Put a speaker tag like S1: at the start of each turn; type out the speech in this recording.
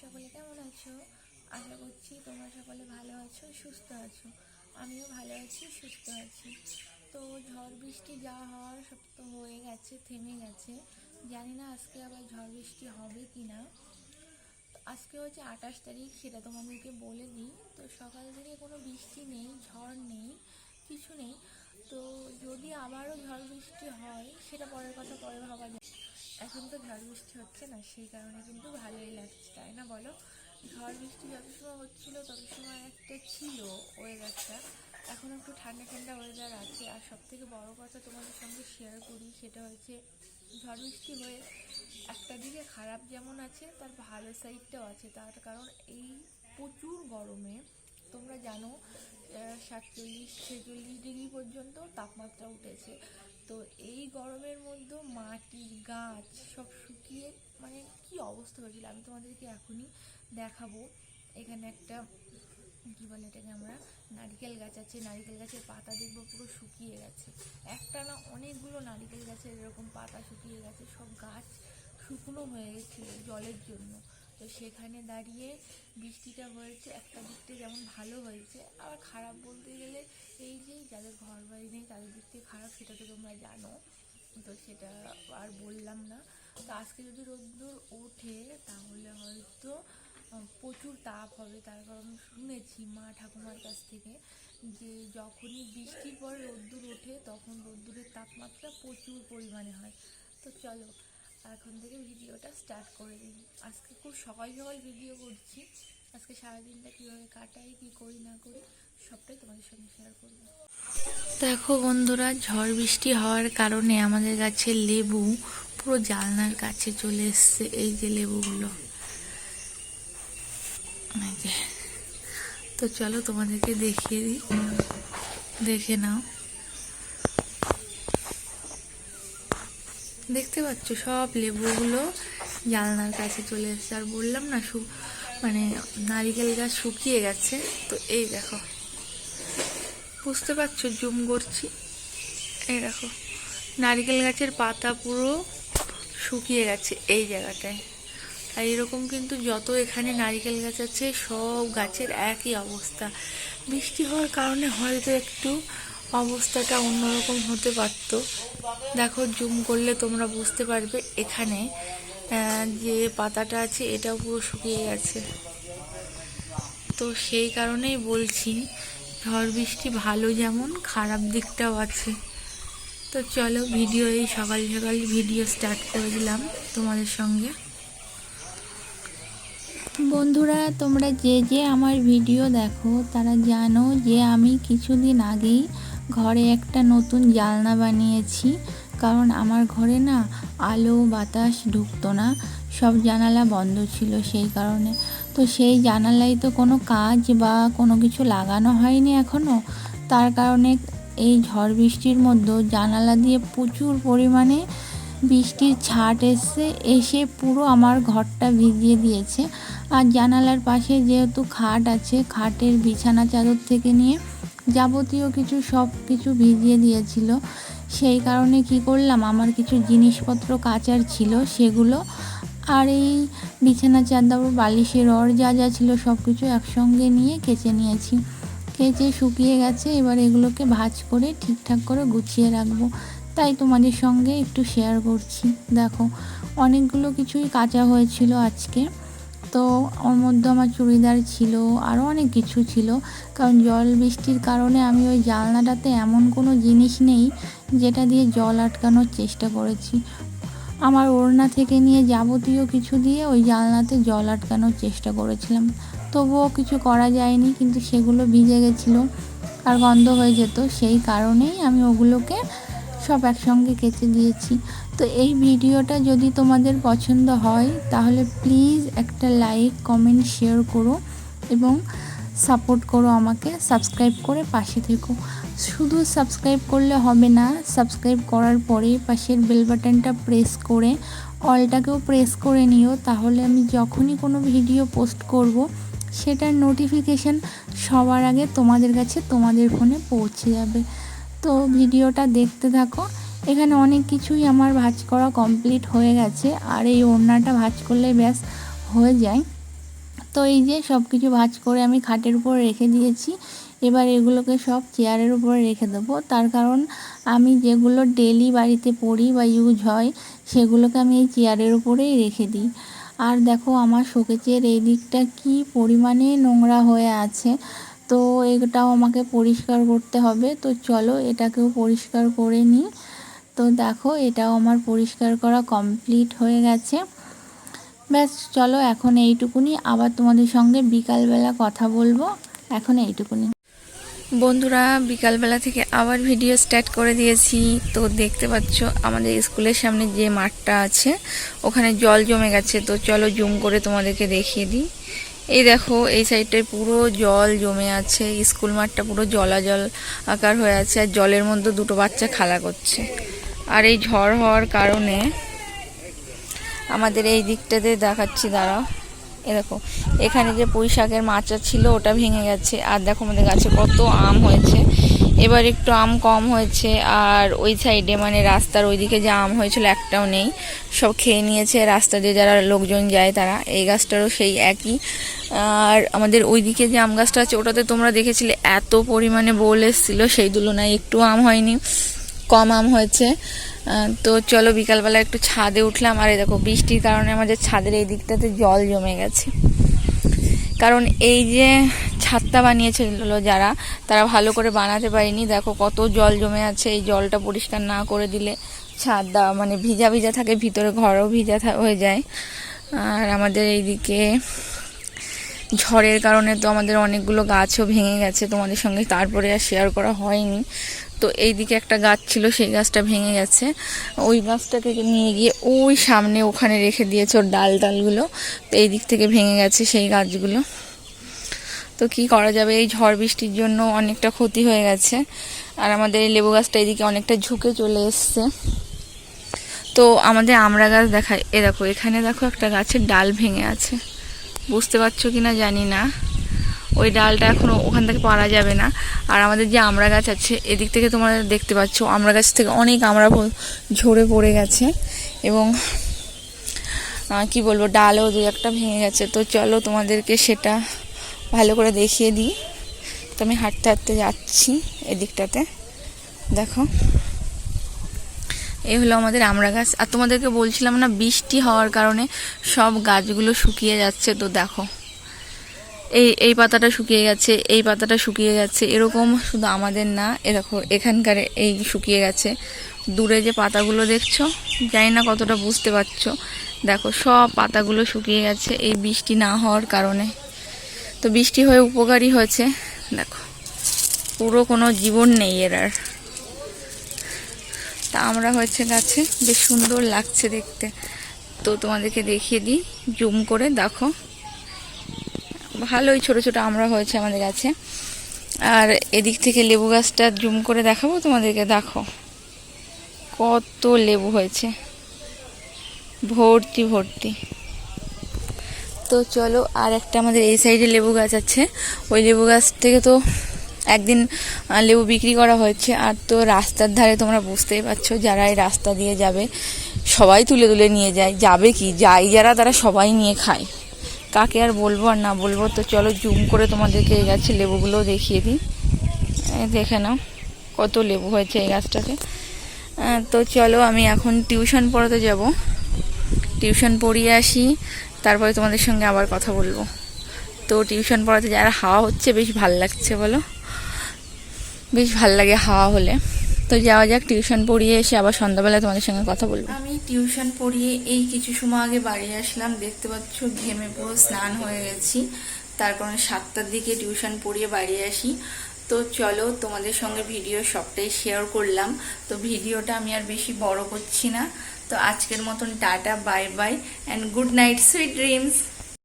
S1: সকলে কেমন আছো? আশা করছি তোমরা সকলে ভালো আছো, সুস্থ আছো। আমিও ভালো আছি, সুস্থ আছি। তো ঝড় বৃষ্টি যা হওয়ার সব তো হয়ে গেছে, থেমে গেছে। জানি না আজকে আবার ঝড় বৃষ্টি হবে কি না আজকে হচ্ছে আঠাশ তারিখ, সেটা তোমাদেরকে বলে দিই। তো সকাল থেকে কোনো বৃষ্টি নেই, ঝড় নেই, কিছু নেই। তো যদি আবারও ঝড় বৃষ্টি হয়, সেটা পরের কথা পরে ভাবা যায়। এখন তো ঝড় বৃষ্টি হচ্ছে না, সেই কারণে কিন্তু ভালোই লাগছে, তাই না বলো? ঝড় বৃষ্টি যত সময় হচ্ছিল, তত সময় একটা ছিল ওয়েদারটা এখন একটু ঠান্ডা ঠান্ডা ওয়েদার আছে। আর সব থেকে বড়ো কথা তোমাদের সঙ্গে শেয়ার করি, সেটা হচ্ছে ঝড় বৃষ্টি হয়ে একটা দিকে খারাপ যেমন আছে, তার ভালো সাইডটাও আছে। তার কারণ এই প্রচুর গরমে তোমরা জানো সাতচল্লিশ ছেচল্লিশ ডিগ্রি পর্যন্ত তাপমাত্রা উঠেছে। তো এই গরমের মধ্যে মাটির গাছ সব শুকিয়ে মানে কি অবস্থা হয়েছিল? আমি তোমাদেরকে এখনই দেখাবো। এখানে একটা, কি বলে এটাকে আমরা? নারিকেল গাছ আছে। নারকেল গাছের পাতা দেখব পুরো শুকিয়ে গেছে। একটা না অনেকগুলো নারকেল গাছের এরকম পাতা শুকিয়ে গেছে। সব গাছ শুকনো হয়ে গেছিল জলের জন্য। তো সেখানে দাঁড়িয়ে বৃষ্টিটা হয়েছে, একটা দিকটা যেমন ভালো হয়েছে। আবার খারাপ বলতে গেলে এই যে যাদের ঘর বাড়ি নেই, তাদের দিক থেকে খারাপ সেটা তো তোমরা জানো। তো সেটা আর বললাম না। তো আজকে যদি রোদ্দুর ওঠে, তাহলে হয়তো প্রচুর তাপ হবে। তার কারণ শুনেছি মা ঠাকুমার কাছ থেকে যে যখনই বৃষ্টির পর রোদ্দুর ওঠে, তখন রোদ্দুরের তাপমাত্রা প্রচুর পরিমাণে হয়। তো চলো এখন থেকে ভিডিওটা স্টার্ট করে দিই আজকে খুব সকাল সকাল ভিডিও করছি। আজকে সারাদিনটা কীভাবে কাটাই, কী করি, না করি, সবটাই তোমাদের সঙ্গে শেয়ার করব। দেখো বন্ধুরা, ঝড় বৃষ্টি হওয়ার কারণে আমাদের গাছের লেবু, পুরো জালনার কাছে চলে এসছে এই যে লেবুগুলো। তো চলো তোমাদেরকে দেখিয়ে দিই। দেখে নাও। দেখতে পাচ্ছ, সব লেবুগুলো জালনার কাছে চলে এসেছে। আর বললাম না, সু মানে নারিকেল গাছ শুকিয়ে গেছে। তো এই দেখো, বুঝতে পারছ, জুম করছি। এই দেখো, নারিকেল গাছের পাতা পুরো শুকিয়ে গেছে এই জায়গাটায়। আর এরকম কিন্তু যত এখানে নারিকেল গাছ আছে, সব গাছের একই অবস্থা। বৃষ্টি হওয়ার কারণে হয়তো একটু অবস্থাটা অন্যরকম হতে পারতো। দেখো, জুম করলে তোমরা বুঝতে পারবে এখানে যে পাতাটা আছে, এটাও পুরো শুকিয়ে গেছে। তো সেই কারণেই বলছি, ঝড় বৃষ্টি ভালো যেমন, খারাপ দিকটাও আছে। তো চলো, ভিডিও এই সকাল সকাল ভিডিও স্টার্ট করে দিলাম তোমাদের সঙ্গে।
S2: বন্ধুরা, তোমরা যে যে আমার ভিডিও দেখো, তারা জানো যে আমি কিছুদিন আগেই ঘরে একটা নতুন জালনা বানিয়েছি, কারণ আমার ঘরে না আলো বাতাস ঢুকতো না, সব জানালা বন্ধ ছিল সেই কারণে। তো সেই জানালায় তো কোনো কাজ বা কোনো কিছু লাগানো হয়নি এখনও তার কারণে এই ঝড় বৃষ্টির মধ্যে জানালা দিয়ে প্রচুর পরিমাণে বৃষ্টির ছাট এসছে, এসে পুরো আমার ঘরটা ভিজিয়ে দিয়েছে। আর জানালার পাশে যেহেতু খাট আছে, খাটের বিছানা চাদর থেকে নিয়ে যাবতীয় কিছু, সব কিছু ভিজিয়ে দিয়েছিল। সেই কারণে কি করলাম, আমার কিছু জিনিসপত্র কাচার ছিল, সেগুলো আর এই বিছানা, চাদর, বালিশের রড যা যা ছিল, সব কিছু একসঙ্গে নিয়ে কেচে নিয়েছি। কেচে শুকিয়ে গেছে, এবার এগুলোকে ভাঁজ করে ঠিকঠাক করে গুছিয়ে রাখব। তাই তোমাদের সঙ্গে একটু শেয়ার করছি। দেখো, অনেকগুলো কিছুই কাঁচা হয়েছিল আজকে। তো ওর মধ্যে আমার চুড়িদার ছিল আরও অনেক কিছু ছিল। কারণ জল বৃষ্টির কারণে আমি ওই জানলাটাতে এমন কোনো জিনিস নেই যেটা দিয়ে জল আটকানোর চেষ্টা করেছি। আমার ওড়না থেকে নিয়ে যাবতীয় কিছু দিয়ে ওই জানলাতে জল আটকানোর চেষ্টা করেছিলাম। তবুও কিছু করা যায়নি, কিন্তু সেগুলো ভিজে গেছিল আর গন্ধ হয়ে যেত। সেই কারণেই আমি ওগুলোকে সব একসঙ্গে কেচে দিয়েছি। তো এই ভিডিওটা যদি তোমাদের পছন্দ হয়, তাহলে প্লিজ একটা লাইক কমেন্ট শেয়ার করো এবং সাপোর্ট করো আমাকে। সাবস্ক্রাইব করে পাশে থেকো। শুধু সাবস্ক্রাইব করলে হবে না সাবস্ক্রাইব করার পরে পাশের বেল বাটনটা প্রেস করে অলটাকেও প্রেস করে নিও। তাহলে আমি যখনই কোনো ভিডিও পোস্ট করব, সেটার নোটিফিকেশান সবার আগে তোমাদের কাছে তোমাদের ফোনে পৌঁছে যাবে। তো ভিডিওটা দেখতে থাকো। এখানে অনেক কিছুই আমার ভাঁজ করা কমপ্লিট হয়ে গেছে। আর এই ওড়নাটা ভাঁজ করলে ব্যাস হয়ে যায়।
S3: তো এই যে সব কিছু ভাজ করে আমি খাটের উপর রেখে দিয়েছি। এবার এগুলোকে সব চেয়ারের উপরে রেখে দেবো। তার কারণ আমি যেগুলো ডেলি বাড়িতে পড়ি বা ইউজ হয়, সেগুলোকে আমি এই চেয়ারের উপরেই রেখে দিই। আর দেখো আমার শোকেচের এই দিকটা কি পরিমাণে নোংরা হয়ে আছে। তো এটাও আমাকে পরিষ্কার করতে হবে। তো চলো এটাকেও পরিষ্কার করে নিই। তো দেখো এটাও আমার পরিষ্কার করা কমপ্লিট হয়ে গেছে। ব্যাস, চলো এখন এইটুকুনি। আবার তোমাদের সঙ্গে বিকালবেলা কথা বলব। এখন এইটুকুনি।
S2: বন্ধুরা, বিকালবেলা থেকে আবার ভিডিও স্টার্ট করে দিয়েছি। তো দেখতে পাচ্ছ আমাদের স্কুলের সামনে যে মাঠটা আছে, ওখানে জল জমে গেছে। তো চলো জুম করে তোমাদেরকে দেখিয়ে দিই। এই দেখো, এই সাইডটায় পুরো জল জমে আছে, স্কুল মাঠটা পুরো জলাজল আকার হয়ে আছে, আর জলের মধ্যে দুটো বাচ্চা খেলা করছে। আর এই ঝড় হওয়ার কারণে আমাদের এই দিকটাতে দেখাচ্ছি, দাঁড়াও। এ দেখো, এখানে যে পুঁই শাকের মাচা ছিল, ওটা ভেঙে গেছে। আর দেখো আমাদের গাছে কত আম হয়েছে। এবার একটু আম কম হয়েছে, আর ওই সাইডে মানে রাস্তার ওইদিকে যে আম হয়েছিল একটাও নেই। সব খেয়ে নিয়েছে রাস্তা দিয়ে যারা লোকজন যায় তারা। এই গাছটারও সেই একই। আর আমাদের ওইদিকে যে আম গাছটা আছে, ওটাতে তোমরা দেখেছিলে এত পরিমাণে বোল এসেছিল, সেই তুলনায় একটু আম হয়নি, কম আম হয়েছে। তো চলো বিকালবেলা একটু ছাদে উঠলাম, আর এই দেখো বৃষ্টির কারণে আমাদের ছাদের এই দিকটাতে জল জমে গেছে। কারণ এই যে ছাদটা বানিয়েছিল যারা, তারা ভালো করে বানাতে পারেনি। দেখো কত জল জমে আছে, এই জলটা পরিষ্কার না করে দিলে ছাদটা মানে ভিজা ভিজা থাকে, ভিতরে ঘরও ভিজা হয়ে যায়। আর আমাদের এইদিকে ঝড়ের কারণে তো আমাদের অনেকগুলো গাছও ভেঙে গেছে, তোমাদের সঙ্গে তারপরে আর শেয়ার করা হয়নি। তো এইদিকে একটা গাছ ছিল, সেই গাছটা ভেঙে গেছে। ওই গাছটাকে নিয়ে গিয়ে ওই সামনে ওখানে রেখে দিয়েছে ওর ডাল ডালগুলো তো এই দিক থেকে ভেঙে গেছে সেই গাছগুলো। তো কি করা যাবে? এই ঝড় বৃষ্টির জন্য অনেকটা ক্ষতি হয়ে গেছে। আর আমাদের এই লেবু গাছটা এদিকে অনেকটা ঝুঁকে চলে এসছে। তো আমাদের আমড়া গাছ দেখায় এ দেখো, এখানে দেখো একটা গাছের ডাল ভেঙে আছে। বুঝতে পারছ কি না জানি না। ওই ডালটা এখনও ওখান থেকে পারা যাবে না। আর আমাদের যে আমড়া গাছ আছে, এদিক থেকে তোমরা দেখতে পাচ্ছ আমড়া গাছ থেকে অনেক আমড়া ঝরে পড়ে গেছে। এবং কি বলব, ডালও দু একটা ভেঙে গেছে। তো চলো তোমাদেরকে সেটা ভালো করে দেখিয়ে দিই। তো আমি হাঁটতে হাঁটতে যাচ্ছি এদিকটাতে। দেখো। এই হলো আমাদের আমড়া গাছ। আর তোমাদেরকে বলছিলাম না, বৃষ্টি হওয়ার কারণে সব গাছগুলো শুকিয়ে যাচ্ছে। তো দেখো, এই এই পাতাটা শুকিয়ে গেছে, এই পাতাটা শুকিয়ে গেছে। এরকম শুধু আমাদের না, এ দেখো, এখানকার এই শুকিয়ে গেছে। দূরে যে পাতাগুলো দেখছ, জানি না কতটা বুঝতে পারছ। দেখো, সব পাতাগুলো শুকিয়ে গেছে এই বৃষ্টি না হওয়ার কারণে। তো বৃষ্টি হয়ে উপকারী হয়েছে। দেখো, পুরো কোনো জীবন নেই এর আর। তা আমরা হয়েছে গাছে, বেশ সুন্দর লাগছে দেখতে। তো তোমাদেরকে দেখিয়ে দিই, জুম করে দেখো। ভালোই ছোট ছোট আমরা হয়েছে আমাদের গাছে। আর এদিক থেকে লেবু গাছটা জুম করে দেখাবো তোমাদেরকে, দেখো। কত লেবু হয়েছে। ভর্তি ভর্তি। তো চলো আর একটা আমাদের এই সাইডে লেবু গাছ আছে। ওই লেবু গাছ থেকে তো একদিন লেবু বিক্রি করা হয়েছে। আর তো রাস্তার ধারে তোমরা বুঝতেই পারছ যারা এই রাস্তা দিয়ে যাবে সবাই তুলে তুলে নিয়ে যায়। যাবে কি? যাই যারা তারা সবাই নিয়ে খায়। কাকে আর বলব আর না বলব? তো চলো জুম করে তোমাদেরকে এই গাছের লেবুগুলোও দেখিয়ে দিই। দেখে নাও কত লেবু হয়েছে এই গাছটাতে। আহ, তো চলো আমি এখন টিউশন পড়াতে যাব। টিউশন পড়িয়ে আসি। তারপরে তোমাদের সঙ্গে আবার কথা বলব। তো টিউশন পড়াতে যারা হাওয়া হচ্ছে, বেশ ভালো লাগছে বলো। বেশ ভালো লাগে হাওয়া হলে। তো যাওয়া যাক টিউশন পড়িয়ে এসে আবার সন্ধ্যাবেলা তোমাদের সঙ্গে কথা বলব। আমি টিউশন পড়িয়ে এই কিছু সময় আগে বাড়ি আসলাম। দেখতে পাচ্ছ ঘেমে পুরো স্নান হয়ে গেছি। তার কারণে সাতটার দিকে টিউশন পড়িয়ে বাড়ি আসি। তো চলো তোমাদের সঙ্গে ভিডিও সবটাই শেয়ার করলাম। তো ভিডিওটা আমি আর বেশি বড় করছি না। তো আজকের মতন tata bye bye and good night sweet dreams